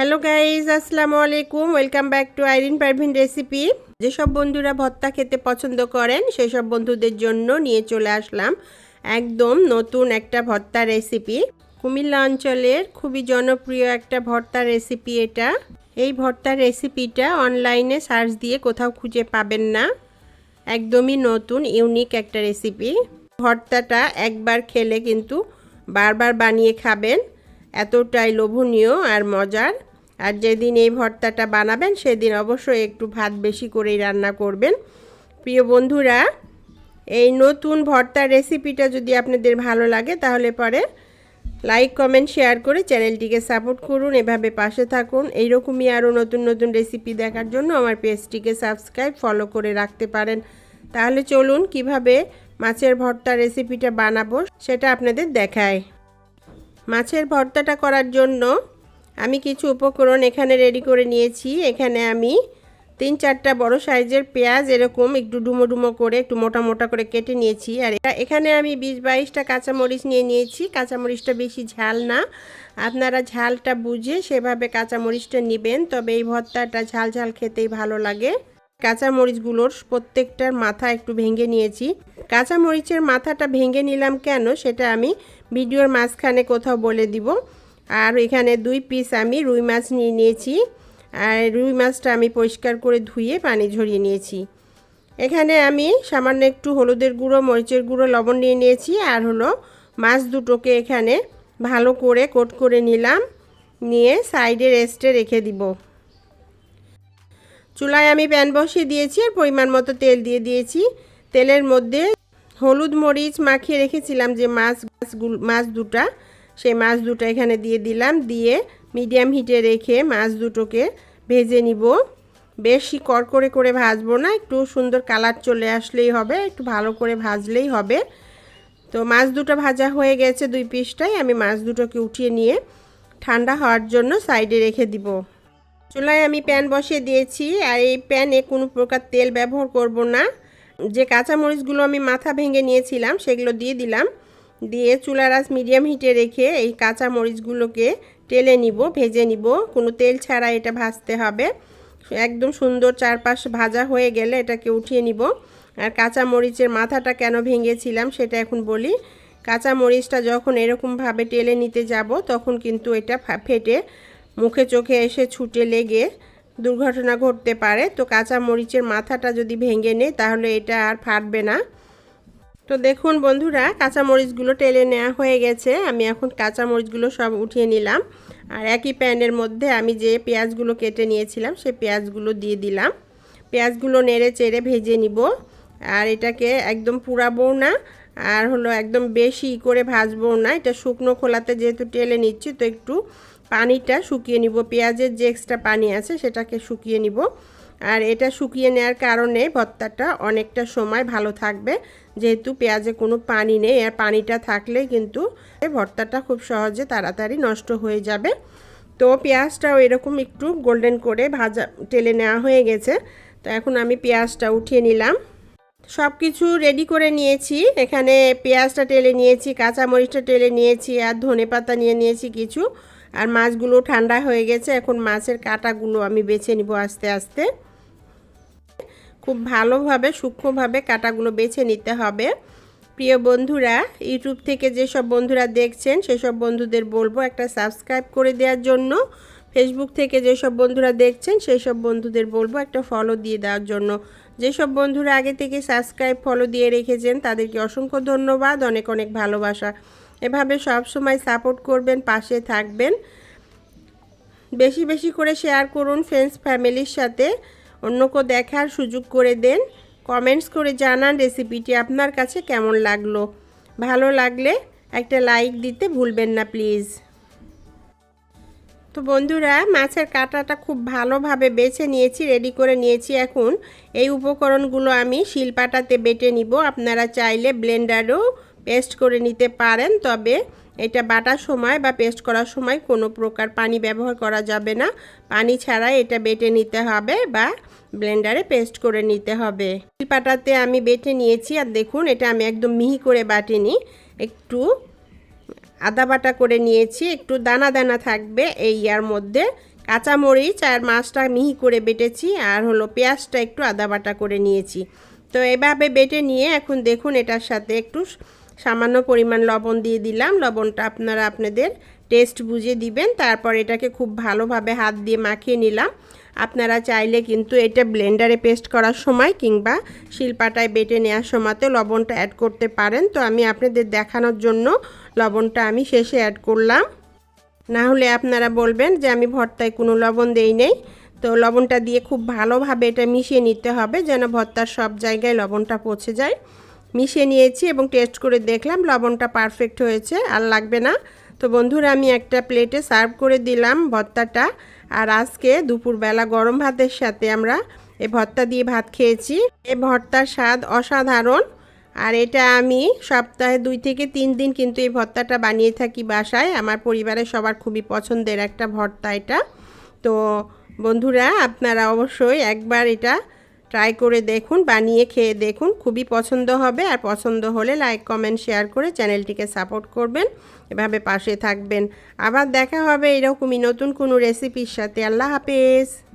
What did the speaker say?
Hello guys আসসালামু আলাইকুম welcome back to Irin Parvin recipe যেসব বন্ধুরা ভর্তা খেতে পছন্দ করেন, সেসব বন্ধুদের জন্য নিয়ে চলে আসলাম একদম নতুন একটা ভর্তা রেসিপি কুমিল্লা অঞ্চলের খুবই জনপ্রিয় একটা ভর্তা রেসিপি এটা। এই ভর্তা রেসিপিটা অনলাইনে সার্চ দিয়ে কোথাও খুঁজে পাবেন না। একদমই নতুন ইউনিক একটা রেসিপি ভর্তাটা একবার খেলে কিন্তু বারবার বানিয়ে খাবেন। এতটাই লোভনীয় আর মজার। আর যেদিন এই ভর্তাটা বানাবেন, সেদিন অবশ্যই একটু ভাত বেশি করেই রান্না করবেন। প্রিয় বন্ধুরা, এই নতুন ভর্তার রেসিপিটা যদি আপনাদের ভালো লাগে, তাহলে পরে লাইক, কমেন্ট, শেয়ার করে চ্যানেলটিকে সাপোর্ট করুন। এভাবে পাশে থাকুন। এইরকমই আরও নতুন নতুন রেসিপি দেখার জন্য আমার পেজটিকে সাবস্ক্রাইব, ফলো করে রাখতে পারেন। তাহলে চলুন কীভাবে মাছের ভর্তা রেসিপিটা বানাবো, সেটা আপনাদের দেখায়। মাছের ভর্তাটা করার জন্য আমি কিছু উপকরণ এখানে রেডি করে নিয়েছি। এখানে আমি তিন চারটা বড় সাইজের পেঁয়াজ এরকম একটু ডুমো ডুমো করে, একটু মোটা মোটা করে কেটে নিয়েছি। আর এখানে আমি বিশ বাইশটা কাঁচামরিচ নিয়ে নিয়েছি। কাঁচামরিচটা বেশি ঝাল না। আপনারা ঝালটা বুঝে সেভাবে কাঁচামরিচটা নেবেন, তবে এই ভর্তাটা ঝাল ঝাল খেতেই ভালো লাগে। কাঁচামরিচগুলোর প্রত্যেকটার মাথা একটু ভেঙে নিয়েছি। কাঁচামরিচের মাথাটা ভেঙে নিলাম কেন সেটা আমি ভিডিওর মাঝখানে কোথাও বলে দিব। আর এখানে দুই পিস আমি রুই মাছ নিয়ে নিয়েছি। আর রুই মাছটা আমি পরিষ্কার করে ধুয়ে পানি ঝরিয়ে নিয়েছি। এখানে আমি সামান্য একটু হলুদের গুঁড়ো, মরিচের গুঁড়ো, লবণ নিয়ে নিয়েছি। আর হলো মাছ দুটোকে এখানে ভালো করে কোট করে নিলাম। নিয়ে সাইডে রেস্টে রেখে দিব। চুলায় আমি প্যান বসিয়ে দিয়েছি আর পরিমাণ মতো তেল দিয়ে দিয়েছি। তেলের মধ্যে হলুদ মরিচ মাখিয়ে রেখেছিলাম যে মাছ মাছ দুটা। সেই মাছ দুটো এখানে দিয়ে দিলাম। দিয়ে মিডিয়াম হিটে রেখে মাছ দুটোকে ভেজে নিব। বেশি কড়কড়ে করে ভাজবো না, একটু সুন্দর কালার চলে আসলেই হবে, একটু ভালো করে ভাজলেই হবে। তো মাছ দুটো ভাজা হয়ে গেছে দুই পিসটাই, আমি মাছ দুটোকে উঠিয়ে নিয়ে ঠান্ডা হওয়ার জন্য সাইডে রেখে দিব। চুলায় আমি প্যান বসিয়ে দিয়েছি, আর এই প্যানে কোনো প্রকার তেল ব্যবহার করব না। যে কাঁচামরিচগুলো আমি মাথা ভেঙে নিয়েছিলাম, সেগুলো দিয়ে দিলাম। দিয়ে চুলার আঁচ মিডিয়াম হিটে রেখে এই কাঁচা মরিচগুলোকে টেলে নিব, ভেজে নিব। কোনো তেল ছাড়া এটা ভাজতে হবে। একদম সুন্দর চারপাশ ভাজা হয়ে গেলে এটাকে উঠিয়ে নিব। আর কাঁচা মরিচের মাথাটা কেন ভেঙেছিলাম সেটা এখন বলি। কাঁচা মরিচটা যখন এরকমভাবে টেলে নিতে যাব, তখন কিন্তু এটা ফেটে মুখে চোখে এসে ছুটে লেগে দুর্ঘটনা ঘটতে পারে। তো কাঁচা মরিচের মাথাটা যদি ভেঙে নেয়, তাহলে এটা আর ফাটবে না। তো দেখুন বন্ধুরা, কাঁচামরিচগুলো টেলে নেওয়া হয়ে গেছে। আমি এখন কাঁচামরিচগুলো সব উঠিয়ে নিলাম। আর একই প্যানের মধ্যে আমি যে পেঁয়াজগুলো কেটে নিয়েছিলাম, সেই পেঁয়াজগুলো দিয়ে দিলাম। পেঁয়াজগুলো নেড়ে চেড়ে ভেজে নিব। আর এটাকে একদম পুরাবো না, আর হলো একদম বেশি করে ভাজবো না। এটা শুকনো খোলাতে যেহেতু টেলে নিচ্ছি, তো একটু পানিটা শুকিয়ে নিব। পেঁয়াজের যে এক্সট্রা পানি আছে, সেটাকে শুকিয়ে নিব। আর এটা শুকিয়ে নেওয়ার কারণে ভর্তাটা অনেকটা সময় ভালো থাকবে। যেহেতু পেঁয়াজে কোনো পানি নেই, আর পানিটা থাকলে কিন্তু ভর্তাটা খুব সহজে তাড়াতাড়ি নষ্ট হয়ে যাবে। তো পেঁয়াজটাও এরকম একটু গোল্ডেন করে ভাজা, টেলে নেওয়া হয়ে গেছে। তো এখন আমি পেঁয়াজটা উঠিয়ে নিলাম। সব কিছু রেডি করে নিয়েছি। এখানে পেঁয়াজটা টেলে নিয়েছি, কাঁচামরিচটা টেলে নিয়েছি, আর ধনে পাতা নিয়ে নিয়েছি কিছু। আর মাছগুলো ঠান্ডা হয়ে গেছে, এখন মাছের কাঁটাগুলো আমি বেছে নিব আস্তে আস্তে। খুব ভালোভাবে, সূক্ষ্মভাবে কাটাগুলো বেছে নিতে হবে। প্রিয় বন্ধুরা, ইউটিউব থেকে যেসব বন্ধুরা দেখছেন, সেসব বন্ধুদের বলব একটা সাবস্ক্রাইব করে দেওয়ার জন্য। ফেসবুক থেকে যেসব বন্ধুরা দেখছেন সেই সব বন্ধুদের বলব একটা ফলো দিয়ে দেওয়ার জন্য। যেসব বন্ধুরা আগে থেকে সাবস্ক্রাইব ফলো দিয়ে রেখেছেন, তাদেরকে অসংখ্য ধন্যবাদ, অনেক অনেক ভালোবাসা। এভাবে সব সময় সাপোর্ট করবেন, পাশে থাকবেন। বেশি বেশি করে শেয়ার করুন ফ্রেন্ডস ফ্যামিলির সাথে। অন্যকে দেখার সুযোগ করে দেন। কমেন্টস করে জানান রেসিপিটি আপনার কাছে কেমন লাগল। ভালো লাগলে একটা লাইক দিতে ভুলবেন না, প্লিজ। তো বন্ধুরা, মাছের কাঁটাটা খুব ভালোভাবে বেছে নিয়েছি, রেডি করে নিয়েছি এখন। এই উপকরণগুলো আমি শিলপাটাতে বেটে নিব। আপনারা চাইলে ব্লেন্ডারও পেস্ট করে নিতে পারেন, তবে এটা বাটার সময় বা পেস্ট করার সময় কোনো প্রকার পানি ব্যবহার করা যাবে না। পানি ছাড়া এটা বেটে নিতে হবে বা ব্লেন্ডারে পেস্ট করে নিতে হবে। শিলপাটাতে আমি বেটে নিয়েছি আর দেখুন এটা আমি একদম মিহি করে বাটিনি। একটু আদা বাটা করে নিয়েছি, একটু দানা দানা থাকবে এই ইয়ার মধ্যে। কাঁচামরিচ আর মাছটা মিহি করে বেটেছি আর হলো পেঁয়াজটা একটু আদা বাটা করে নিয়েছি। তো এভাবে বেটে নিয়ে এখন দেখুন এটার সাথে একটু সামান্য পরিমাণ লবণ দিয়ে দিলাম। লবণটা আপনারা আপনাদের টেস্ট বুঝে দিবেন। তারপর এটাকে খুব ভালোভাবে হাত দিয়ে মাখিয়ে নিলাম। আপনারা চাইলে কিন্তু এটা ব্লেন্ডারে পেস্ট করার সময় কিংবা শিলপাটায় বেটে নেওয়ার সময়তে লবণটা অ্যাড করতে পারেন। তো আমি আপনাদের দেখানোর জন্য লবণটা আমি শেষে অ্যাড করলাম। না হলে আপনারা বলবেন যে আমি ভর্তায় কোনো লবণ দেই নেই। তো লবণটা দিয়ে খুব ভালোভাবে এটা মিশিয়ে নিতে হবে যেন ভর্তার সব জায়গায় লবণটা পৌঁছে যায়। মিশিয়ে নিয়েছি এবং টেস্ট করে দেখলাম লবণটা পারফেক্ট হয়েছে, আর লাগবে না। তো বন্ধুরা, আমি একটা প্লেটে সার্ভ করে দিলাম ভর্তাটা। আর আজকে দুপুরবেলা গরম ভাতের সাথে আমরা এই ভর্তা দিয়ে ভাত খেয়েছি। এই ভর্তার স্বাদ অসাধারণ। আর এটা আমি সপ্তাহে দুই থেকে তিন দিন কিন্তু এই ভর্তাটা বানিয়ে থাকি বাসায়। আমার পরিবারের সবার খুবই পছন্দের একটা ভর্তা এটা। তো বন্ধুরা, আপনারা অবশ্যই একবার এটা ট্রাই করে দেখুন, বানিয়ে খেয়ে দেখুন, খুবই পছন্দ হবে। আর পছন্দ হলে লাইক কমেন্ট শেয়ার করে চ্যানেলটিকে সাপোর্ট করবেন। এভাবে পাশে থাকবেন। আবার দেখা হবে এরকমই নতুন কোনো রেসিপির সাথে। আল্লাহ হাফেজ।